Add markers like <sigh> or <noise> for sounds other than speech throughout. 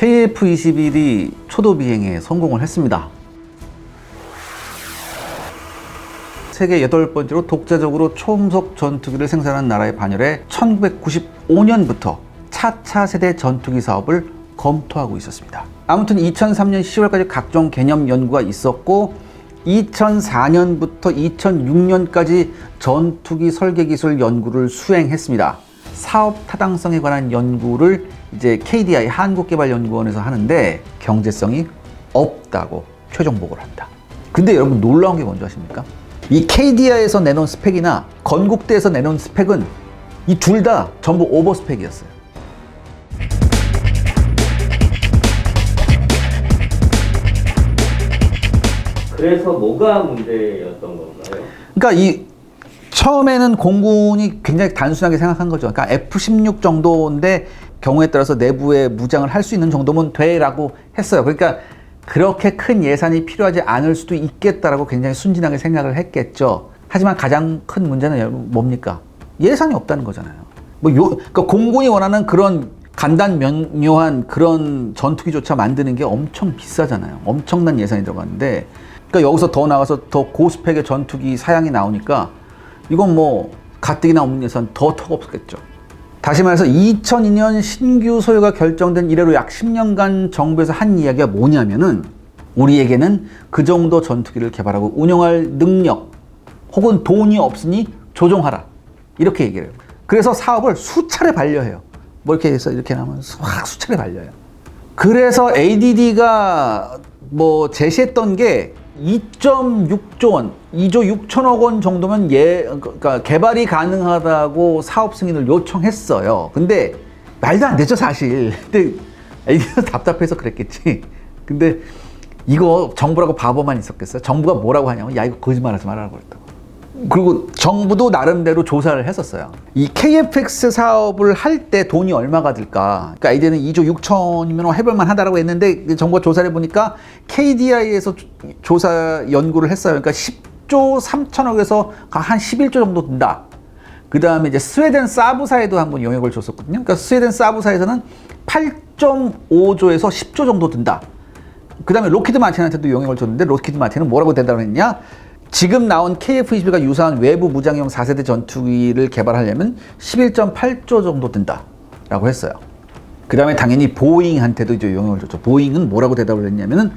KF-21이 초도 비행에 성공을 했습니다. 세계 여덟 번째로 독자적으로 초음속 전투기를 생산한 나라의 반열에 1995년부터 차차 세대 전투기 사업을 검토하고 있었습니다. 아무튼 2003년 10월까지 각종 개념 연구가 있었고 2004년부터 2006년까지 전투기 설계 기술 연구를 수행했습니다. 사업 타당성에 관한 연구를 이제 KDI 한국개발연구원에서 하는데 경제성이 없다고 최종 보고를 합니다. 근데 여러분 놀라운 게 뭔지 아십니까? 이 KDI에서 내놓은 스펙이나 건국대에서 내놓은 스펙은 이 둘 다 전부 오버 스펙이었어요. 그래서 뭐가 문제였던 건가요? 그러니까 이 처음에는 공군이 굉장히 단순하게 생각한 거죠. 그러니까 F-16 정도인데 경우에 따라서 내부에 무장을 할 수 있는 정도면 돼라고 했어요. 그러니까 그렇게 큰 예산이 필요하지 않을 수도 있겠다라고 굉장히 순진하게 생각을 했겠죠. 하지만 가장 큰 문제는 뭡니까? 예산이 없다는 거잖아요. 뭐 요, 그러니까 공군이 원하는 그런 간단 명료한 그런 전투기조차 만드는 게 엄청 비싸잖아요. 엄청난 예산이 들어가는데, 그러니까 여기서 더 나가서 더 고스펙의 전투기 사양이 나오니까 이건 뭐 가뜩이나 없는 예산 더 턱없겠죠. 다시 말해서 2002년 신규 소유가 결정된 이래로 약 10년간 정부에서 한 이야기가 뭐냐면은 우리에게는 그 정도 전투기를 개발하고 운영할 능력 혹은 돈이 없으니 조정하라 이렇게 얘기를 해요. 그래서 사업을 수차례 반려해요. 뭐 이렇게 해서 이렇게 하면 확 수차례 반려해요. 그래서 ADD가 뭐 제시했던 게 2.6조 원, 2조 6천억 원 정도면 예, 그러니까 개발이 가능하다고 사업 승인을 요청했어요. 근데 말도 안 되죠, 사실. <laughs> 근데 ADD가 답답해서 그랬겠지. 근데 이거 정부라고 바보만 있었겠어요? 정부가 뭐라고 하냐면 야 이거 거짓말하지 말라고 그랬다고. 그리고 정부도 나름대로 조사를 했었어요. 이 KFX 사업을 할 때 돈이 얼마가 들까? 그러니까 이제는 2조 6천이면 해볼만 하다라고 했는데 정부가 조사를 해보니까 KDI에서 조사 연구를 했어요. 그러니까 10조 3천억에서 한 11조 정도 든다. 그 다음에 이제 스웨덴 사부사에도 한번 영역을 줬었거든요. 그러니까 스웨덴 사부사에서는 8.5조에서 10조 정도 든다. 그 다음에 로키드 마틴한테도 영향을 줬는데 로키드 마틴은 뭐라고 대답을 했냐? 지금 나온 KF-21과 유사한 외부 무장형 4세대 전투기를 개발하려면 11.8조 정도 든다. 라고 했어요. 그 다음에 당연히 보잉한테도 이제 영향을 줬죠. 보잉은 뭐라고 대답을 했냐면은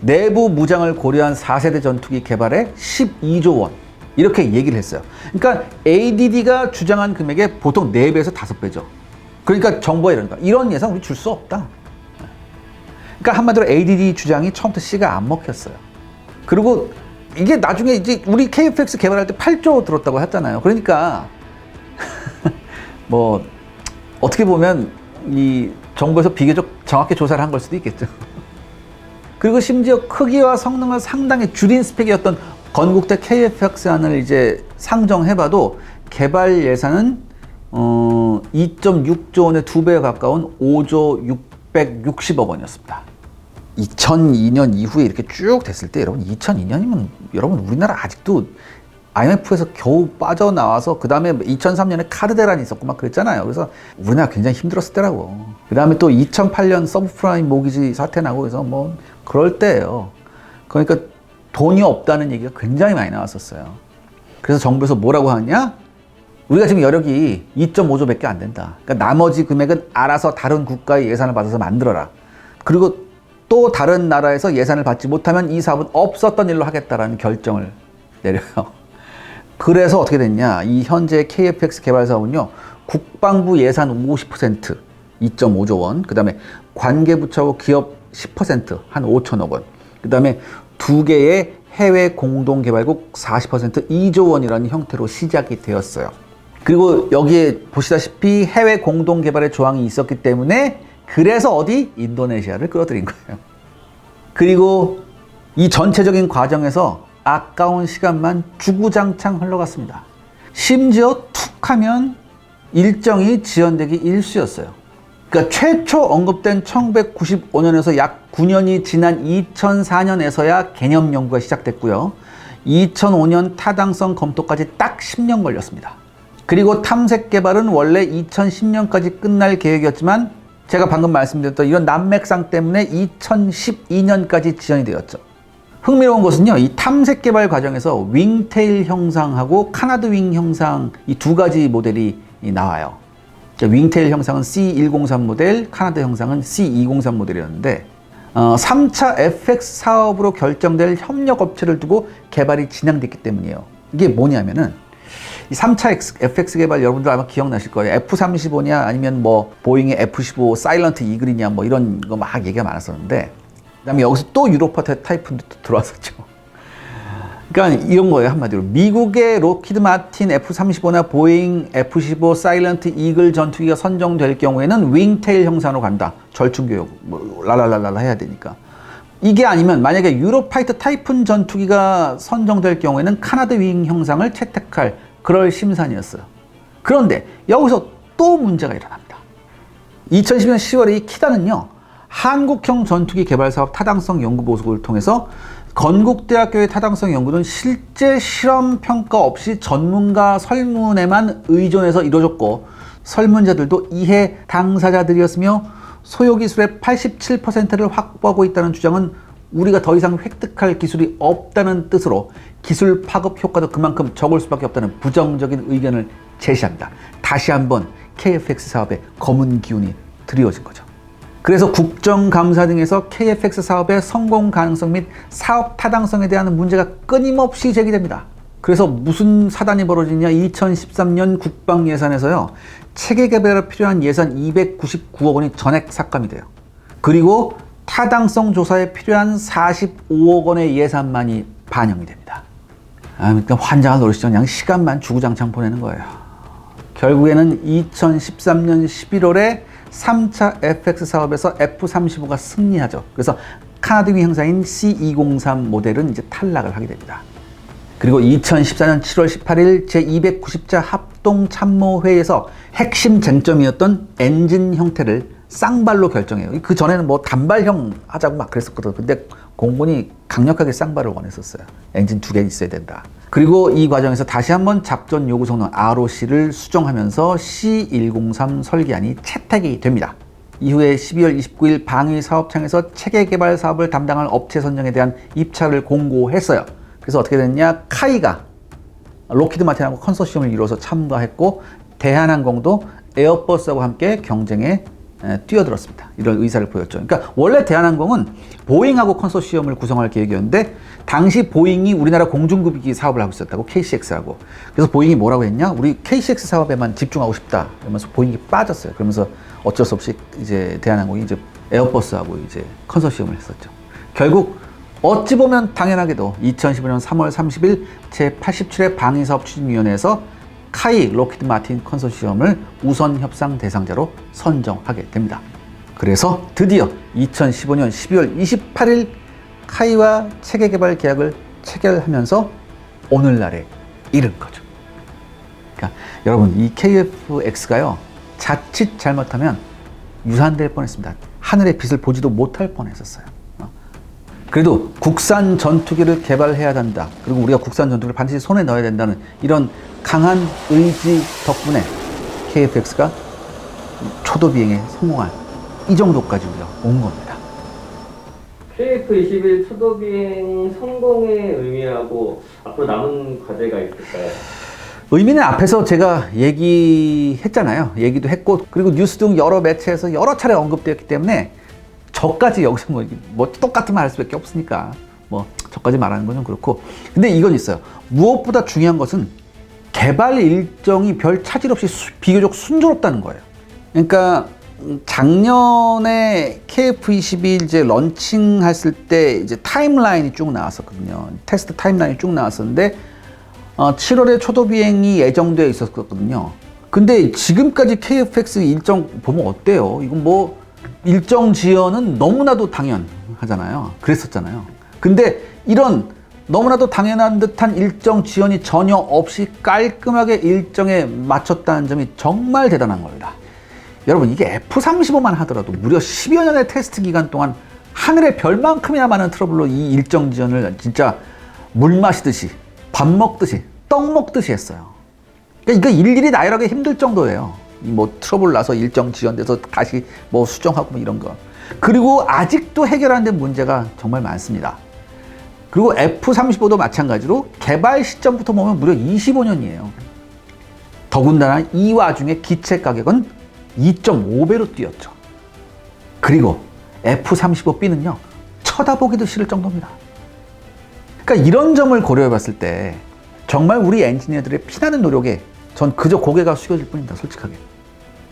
내부 무장을 고려한 4세대 전투기 개발에 12조 원. 이렇게 얘기를 했어요. 그러니까 ADD가 주장한 금액의 보통 4배에서 5배죠. 그러니까 정부가 거야. 이런 예산 우리 줄 수 없다. 그러니까 한마디로 ADD 주장이 처음부터 씨가 안 먹혔어요. 그리고 이게 나중에 이제 우리 KFX 개발할 때 8조 들었다고 했잖아요. 그러니까 <laughs> 뭐 어떻게 보면 이 정부에서 비교적 정확히 조사를 한 걸 수도 있겠죠. <laughs> 그리고 심지어 크기와 성능을 상당히 줄인 스펙이었던 건국대 KFX안을 이제 상정해봐도 개발 예산은 어 2.6조 원의 두 배에 가까운 5조 660억 원이었습니다. 2002년 이후에 이렇게 쭉 됐을 때 여러분 2002년이면 여러분 우리나라 아직도 IMF에서 겨우 빠져나와서 그 다음에 2003년에 카드 대란이 있었고 막 그랬잖아요. 그래서 우리나라 굉장히 힘들었을 때라고. 그 다음에 또 2008년 서브프라임 모기지 사태 나고 그래서 뭐 그럴 때예요. 그러니까 돈이 없다는 얘기가 굉장히 많이 나왔었어요. 그래서 정부에서 뭐라고 하냐? 우리가 지금 여력이 2.5조밖에 안 된다. 그러니까 나머지 금액은 알아서 다른 국가의 예산을 받아서 만들어라. 그리고 또 다른 나라에서 예산을 받지 못하면 이 사업은 없었던 일로 하겠다라는 결정을 내려요. <laughs> 그래서 어떻게 됐냐? 이 현재 KFX 개발 사업은요, 국방부 예산 50%, 2.5조 원, 그 다음에 관계부처하고 기업 10%, 한 5천억 원, 그 다음에 두 개의 해외 공동개발국 40%, 2조 원이라는 형태로 시작이 되었어요. 그리고 여기에 보시다시피 해외 공동개발의 조항이 있었기 때문에 그래서 어디? 인도네시아를 끌어들인 거예요. 그리고 이 전체적인 과정에서 아까운 시간만 주구장창 흘러갔습니다. 심지어 툭 하면 일정이 지연되기 일수였어요. 그러니까 최초 언급된 1995년에서 약 9년이 지난 2004년에서야 개념 연구가 시작됐고요. 2005년 타당성 검토까지 딱 10년 걸렸습니다. 그리고 탐색 개발은 원래 2010년까지 끝날 계획이었지만 제가 방금 말씀드렸던 이런 난맥상 때문에 2012년까지 지연이 되었죠. 흥미로운 것은요, 이 탐색 개발 과정에서 윙테일 형상하고 카나드 윙 형상 이 두 가지 모델이 나와요. 자, 윙테일 형상은 C103 모델, 카나다 형상은 C203 모델이었는데 어, 3차 FX 사업으로 결정될 협력 업체를 두고 개발이 진행됐기 때문이에요. 이게 뭐냐면은 이 3차 X- FX 개발 여러분들 아마 기억나실 거예요. F35냐 아니면 뭐 보잉의 F15 사일런트 이글이냐 뭐 이런 거 막 얘기가 많았었는데 그다음에 여기서 또 유로파 타이푼도 또 들어왔었죠. 그러니까 이런 거예요 한마디로 미국의 로키드 마틴 F-35나 보잉 F-15 사일런트 이글 전투기가 선정될 경우에는 윙테일 형상으로 간다 절충교육 뭐 랄랄랄랄 해야 되니까 이게 아니면 만약에 유로파이터 타이푼 전투기가 선정될 경우에는 카나드 윙 형상을 채택할 그럴 심산이었어요. 그런데 여기서 또 문제가 일어납니다. 2010년 10월에 이 키다는요 한국형 전투기 개발 사업 타당성 연구 보고를 통해서 건국대학교의 타당성 연구는 실제 실험 평가 없이 전문가 설문에만 의존해서 이루어졌고 설문자들도 이해 당사자들이었으며 소요 기술의 87%를 확보하고 있다는 주장은 우리가 더 이상 획득할 기술이 없다는 뜻으로 기술 파급 효과도 그만큼 적을 수밖에 없다는 부정적인 의견을 제시합니다. 다시 한번 KFX 사업에 검은 기운이 드리워진 거죠. 그래서 국정감사 등에서 KFX 사업의 성공 가능성 및 사업 타당성에 대한 문제가 끊임없이 제기됩니다. 그래서 무슨 사단이 벌어지냐? 2013년 국방 예산에서요. 체계 개발에 필요한 예산 299억 원이 전액 삭감이 돼요. 그리고 타당성 조사에 필요한 45억 원의 예산만이 반영이 됩니다. 아, 그러니까 환장할 노릇이죠. 그냥 시간만 주구장창 보내는 거예요. 결국에는 2013년 11월에 3차 FX 사업에서 F-35가 승리하죠. 그래서 카나드 위 형사인 C203 모델은 이제 탈락을 하게 됩니다. 그리고 2014년 7월 18일 제290자 합동참모회에서 핵심 쟁점이었던 엔진 형태를 쌍발로 결정해요. 그 전에는 뭐 단발형 하자고 막 그랬었거든. 근데 공군이 강력하게 쌍발을 원했었어요. 엔진 두 개 있어야 된다. 그리고 이 과정에서 다시 한번 작전 요구 성능 ROC를 수정하면서 C103 설계안이 채택이 됩니다. 이후에 12월 29일 방위 사업청에서 체계 개발 사업을 담당할 업체 선정에 대한 입찰을 공고했어요. 그래서 어떻게 됐냐? 카이가 로키드 마틴하고 컨소시엄을 이뤄서 참가했고 대한항공도 에어버스하고 함께 경쟁에 에, 뛰어들었습니다. 이런 의사를 보였죠. 그러니까 원래 대한항공은 보잉하고 컨소시엄을 구성할 계획이었는데 당시 보잉이 우리나라 공중급기 사업을 하고 있었다고 KCX하고 그래서 보잉이 뭐라고 했냐? 우리 KCX 사업에만 집중하고 싶다. 그러면서 보잉이 빠졌어요. 그러면서 어쩔 수 없이 이제 대한항공이 이제 에어버스하고 이제 컨소시엄을 했었죠. 결국 어찌 보면 당연하게도 2015년 3월 30일 제87회 방위사업 추진위원회에서 카이 로키드 마틴 컨소시엄을 우선 협상 대상자로 선정하게 됩니다. 그래서 드디어 2015년 12월 28일 카이와 체계 개발 계약을 체결하면서 오늘날에 이른 거죠. 그러니까 여러분 이 KFX가요 자칫 잘못하면 유산될 뻔했습니다. 하늘의 빛을 보지도 못할 뻔했었어요. 어. 그래도 국산 전투기를 개발해야 한다. 그리고 우리가 국산 전투기를 반드시 손에 넣어야 된다는 이런 강한 의지 덕분에 KFX가 초도 비행에 성공한 이 정도까지 우리가 온 겁니다. KF-21 초도 비행 성공의 의미하고 앞으로 남은 과제가 있을까요? 의미는 앞에서 제가 얘기했잖아요. 얘기도 했고 그리고 뉴스 등 여러 매체에서 여러 차례 언급되었기 때문에 저까지 여기서 뭐, 뭐 똑같은 말 할 수밖에 없으니까 뭐 저까지 말하는 건 좀 그렇고 근데 이건 있어요. 무엇보다 중요한 것은 개발 일정이 별 차질 없이 수- 비교적 순조롭다는 거예요. 그러니까 작년에 KF-21 이제 런칭했을 때 이제 타임라인이 쭉 나왔었거든요. 테스트 타임라인이 쭉 나왔었는데 어, 7월에 초도 비행이 예정되어 있었거든요. 근데 지금까지 KFX 일정 보면 어때요? 이건 뭐 일정 지연은 너무나도 당연하잖아요. 그랬었잖아요. 근데 이런 너무나도 당연한 듯한 일정 지연이 전혀 없이 깔끔하게 일정에 맞췄다는 점이 정말 대단한 겁니다. 여러분 이게 F-35만 하더라도 무려 10여 년의 테스트 기간 동안 하늘의 별만큼이나 많은 트러블로 이 일정 지연을 진짜 물 마시듯이 밥 먹듯이 떡 먹듯이 했어요. 그러니까 이거 일일이 나열하기 힘들 정도예요. 이뭐 트러블 나서 일정 지연돼서 다시 뭐 수정하고 뭐 이런 거. 그리고 아직도 해결 안 된 문제가 정말 많습니다. 그리고 F-35도 마찬가지로 개발 시점부터 보면 무려 25년이에요. 더군다나 이 와중에 기체 가격은 2.5배로 뛰었죠. 그리고 F-35B는요, 쳐다보기도 싫을 정도입니다. 그러니까 이런 점을 고려해 봤을 때 정말 우리 엔지니어들의 피나는 노력에 전 그저 고개가 숙여질 뿐입니다, 솔직하게.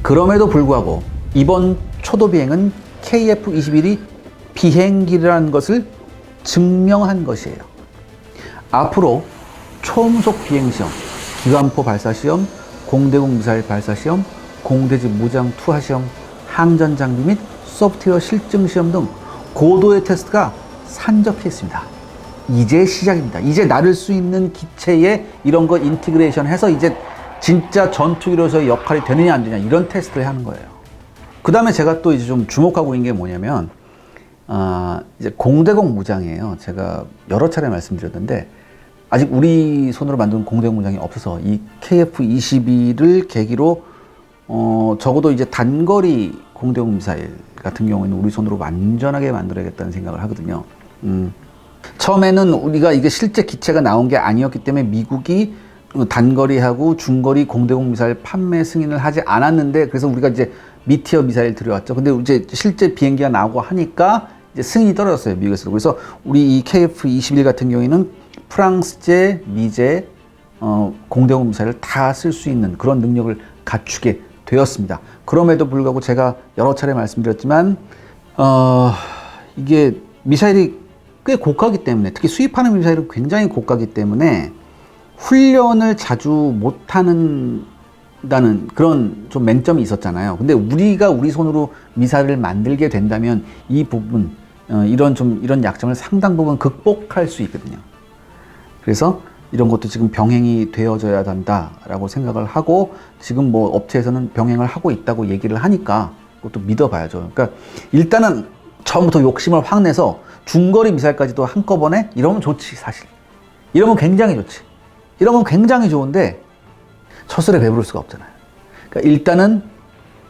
그럼에도 불구하고 이번 초도 비행은 KF-21이 비행기라는 것을 증명한 것이에요. 앞으로 초음속 비행 시험, 기관포 발사 시험, 공대공 미사일 발사 시험, 공대지 무장 투하 시험, 항전 장비 및 소프트웨어 실증 시험 등 고도의 테스트가 산적해 있습니다. 이제 시작입니다. 이제 나를 수 있는 기체에 이런 거 인티그레이션 해서 이제 진짜 전투기로서의 역할이 되느냐 안 되냐 이런 테스트를 하는 거예요. 그 다음에 제가 또 이제 좀 주목하고 있는 게 뭐냐면, 아, 이제 공대공 무장이에요. 제가 여러 차례 말씀드렸는데, 아직 우리 손으로 만든 공대공 무장이 없어서 이 KF-22를 계기로, 어, 적어도 이제 단거리 공대공 미사일 같은 경우에는 우리 손으로 완전하게 만들어야겠다는 생각을 하거든요. 음. 처음에는 우리가 이게 실제 기체가 나온 게 아니었기 때문에 미국이 단거리하고 중거리 공대공 미사일 판매 승인을 하지 않았는데 그래서 우리가 이제 미티어 미사일 들여왔죠. 근데 이제 실제 비행기가 나오고 하니까 이제 승인이 떨어졌어요. 미국에서. 그래서 우리 이 KF-21 같은 경우에는 프랑스제, 미제, 어, 공대공 미사일을 다쓸 수 있는 그런 능력을 갖추게 되었습니다. 그럼에도 불구하고 제가 여러 차례 말씀드렸지만, 어, 이게 미사일이 꽤 고가기 때문에, 특히 수입하는 미사일은 굉장히 고가기 때문에, 훈련을 자주 못하는 다는 그런 좀 맹점이 있었잖아요. 근데 우리가 우리 손으로 미사일을 만들게 된다면 이 부분, 어, 이런 좀 이런 약점을 상당 부분 극복할 수 있거든요. 그래서 이런 것도 지금 병행이 되어져야 된다라고 생각을 하고 지금 뭐 업체에서는 병행을 하고 있다고 얘기를 하니까 그것도 믿어봐야죠. 그러니까 일단은 처음부터 욕심을 확 내서 중거리 미사일까지도 한꺼번에 이러면 좋지 사실. 이러면 굉장히 좋지. 이러면 굉장히 좋은데 처슬에 배부를 수가 없잖아요. 그러니까 일단은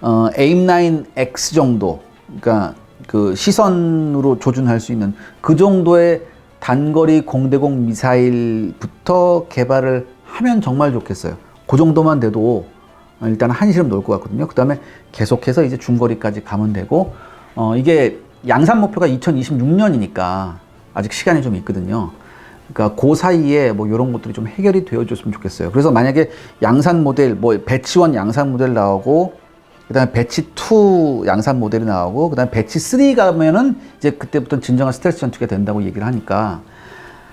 어, AIM-9X 정도, 그러니까 그 시선으로 조준할 수 있는 그 정도의 단거리 공대공 미사일부터 개발을 하면 정말 좋겠어요. 그 정도만 돼도 일단 한시름 놓을 것 같거든요. 그 다음에 계속해서 이제 중거리까지 가면 되고, 어, 이게 양산 목표가 2026년이니까 아직 시간이 좀 있거든요. 그러니까 그 사이에 뭐 이런 것들이 좀 해결이 되어줬으면 좋겠어요. 그래서 만약에 양산 모델, 뭐 배치 1 양산 모델 나오고, 그 다음에 배치 2 양산 모델이 나오고, 그 다음에 배치 3 가면은 이제 그때부터 진정한 스트레스 전투가 된다고 얘기를 하니까,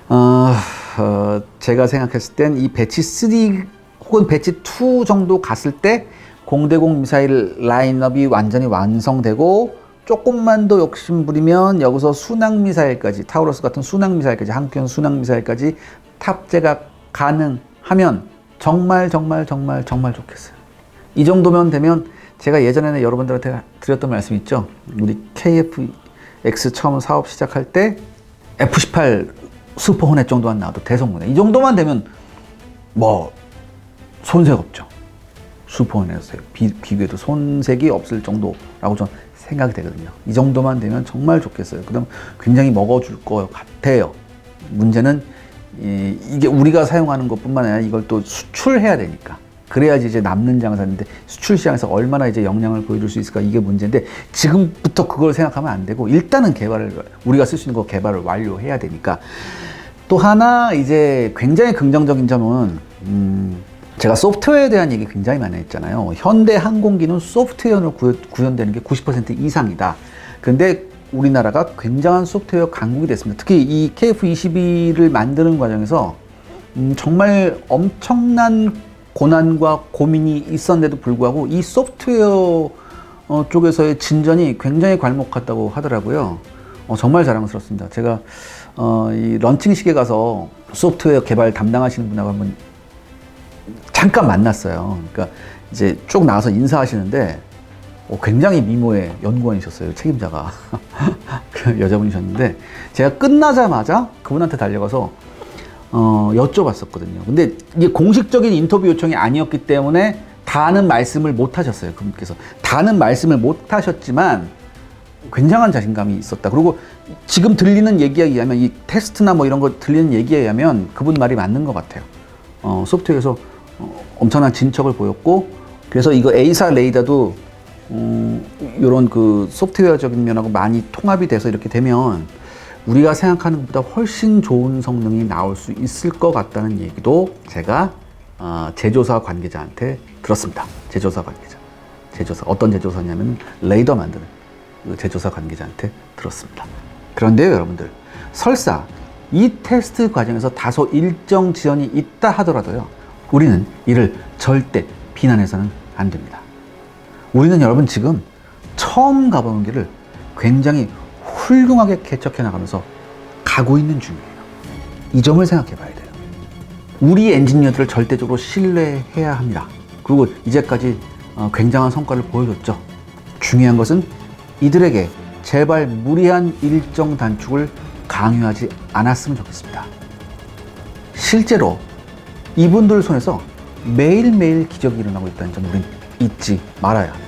어, 어, 제가 생각했을 땐 이 배치 3 혹은 배치 2 정도 갔을 때 공대공 미사일 라인업이 완전히 완성되고 조금만 더 욕심 부리면 여기서 순항 미사일까지 타우러스 같은 순항 미사일까지 한편 순항 미사일까지 탑재가 가능하면 정말 정말 정말 정말 좋겠어요. 이 정도면 되면 제가 예전에는 여러분들한테 드렸던 말씀 있죠. 우리 KF-X 처음 사업 시작할 때 F-18 슈퍼 호넷 정도만 나와도 대성공해. 이 정도만 되면 뭐 손색 없죠. 슈퍼 호넷에 비, 비교해도 손색이 없을 정도라고 전 생각이 되거든요. 이 정도만 되면 정말 좋겠어요. 그럼 굉장히 먹어줄 것 같아요. 문제는 이, 이게 우리가 사용하는 것뿐만 아니라 이걸 또 수출해야 되니까. 그래야지 이제 남는 장사인데 수출 시장에서 얼마나 이제 영향을 보여줄 수 있을까 이게 문제인데 지금부터 그걸 생각하면 안 되고 일단은 개발을 우리가 쓸 수 있는 거 개발을 완료해야 되니까 또 하나 이제 굉장히 긍정적인 점은 음 제가 소프트웨어에 대한 얘기 굉장히 많이 했잖아요. 현대 항공기는 소프트웨어로 구- 구현되는 게 90% 이상이다. 근데 우리나라가 굉장한 소프트웨어 강국이 됐습니다. 특히 이 KF-22를 만드는 과정에서 음, 정말 엄청난 고난과 고민이 있었는데도 불구하고 이 소프트웨어 어, 쪽에서의 진전이 굉장히 괄목같다고 하더라고요. 어, 정말 자랑스럽습니다. 제가 어, 이 런칭식에 가서 소프트웨어 개발 담당하시는 분하고 한번 잠깐 만났어요. 그러니까 이제 쭉 나와서 인사하시는데 어, 굉장히 미모의 연구원이셨어요. 책임자가 <laughs> 그 여자분이셨는데 제가 끝나자마자 그분한테 달려가서 어, 여쭤봤었거든요. 근데 이게 공식적인 인터뷰 요청이 아니었기 때문에 다는 말씀을 못 하셨어요. 그분께서. 다는 말씀을 못 하셨지만 굉장한 자신감이 있었다. 그리고 지금 들리는 얘기에 의하면 이 테스트나 뭐 이런 거 들리는 얘기에 의하면 그분 말이 맞는 것 같아요. 어, 소프트웨어에서 어, 엄청난 진척을 보였고 그래서 이거 A사 레이더도 음, 이런 그 소프트웨어적인 면하고 많이 통합이 돼서 이렇게 되면 우리가 생각하는 것보다 훨씬 좋은 성능이 나올 수 있을 것 같다는 얘기도 제가 어, 제조사 관계자한테 들었습니다. 제조사 관계자. 제조사 어떤 제조사냐면 레이더 만드는 그 제조사 관계자한테 들었습니다. 그런데요, 여러분들 설사 이 테스트 과정에서 다소 일정 지연이 있다 하더라도요, 우리는 이를 절대 비난해서는 안 됩니다. 우리는 여러분 지금 처음 가보는 길을 굉장히 훌륭하게 개척해 나가면서 가고 있는 중이에요. 이 점을 생각해 봐야 돼요. 우리 엔지니어들을 절대적으로 신뢰해야 합니다. 그리고 이제까지 어, 굉장한 성과를 보여줬죠. 중요한 것은 이들에게 제발 무리한 일정 단축을 강요하지 않았으면 좋겠습니다. 실제로 이분들 손에서 매일매일 기적이 일어나고 있다는 점 우린 잊지 말아야 합니다.